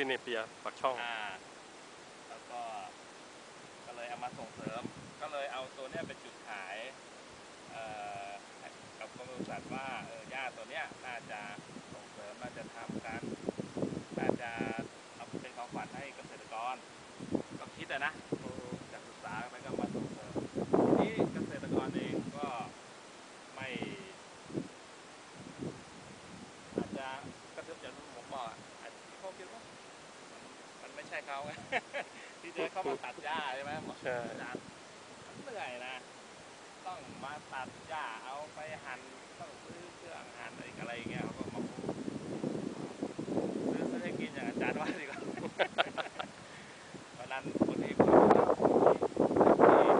ฟินเนเปียปักช่อง อ่าแล้วก็ก็เลยเอามาส่งเสริม ก็เลยเอาตัวเนี้ยเป็นจุดขายเอ่อกับบริษัทว่าเออหญ้าตัวเนี้ยน่าจะส่งเสริมน่าจะทำกันน่าจะเอาเป็นของขวัญให้เกษตรกร ก็คิดอะนะกศึกษาไปก็มาส่งเสริมทีนี้เกษตรกรเองก็ไม่ อาจจะกระทบอย่างที่ผมบอกอะอาจจะเขาคิดว่ามันมันไม่ ใช่เขาไงที่จะเข้ามาตัดหญ้าใช่ไหมบอกใช่อาจารย์มันเหนื่อยนะ ต้องมาตัดหญ้าเอาไปหั่นต้องซื้อเครื่องหั่นอะไรอะไรอย่างเงี้ยเขาก็มาพูดซื้อซื้อให้กินอย่างอาจารย์ว่าดีกว่า วันนั้นคนที่พูด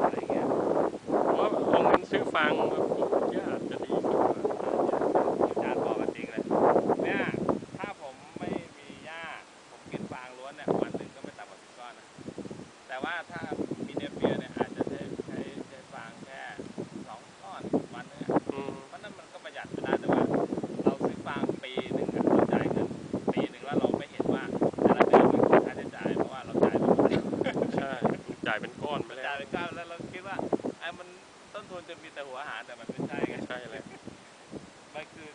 อะไรเงี้ยผมว่าเอาเงินซื้อฟางมาปลูกหญ้าจะดีกว่า อาจารย์บอกกันจริงเลย เนี่ย ถ้าผมไม่มีหญ้า ผมกินฟางล้วนเนี่ย วันหนึ่งก็ไม่ต่ำกว่าสิบก้อนนะ แต่ ว่าถ้ามีเนเปียเนี่ยอาจจะใช้ใช้ใช้ฟางแค่สองก้อนวันหนึงอะอืมเพราะนั้นมันก็ประหยัดไปได้แต่ว่า เราซื้อฟางปีหนึ่งอะเราจ่ายเงินปีหนึ่งแล้วเราไม่เห็นว่าแต่ละเดือนมันคือค่าใช้จ่ายเพราะว่าเราจ่ายไปหมดแล้วใช่จ่ายเป็นก้อนไปแล้จ่ายวไปก้าวแล้วเราคิดว่าไอ้มันต้นทุนจะมีแต่หัวอาหารแต่มันไม่ใช่ไง ใช่เลย มันคือ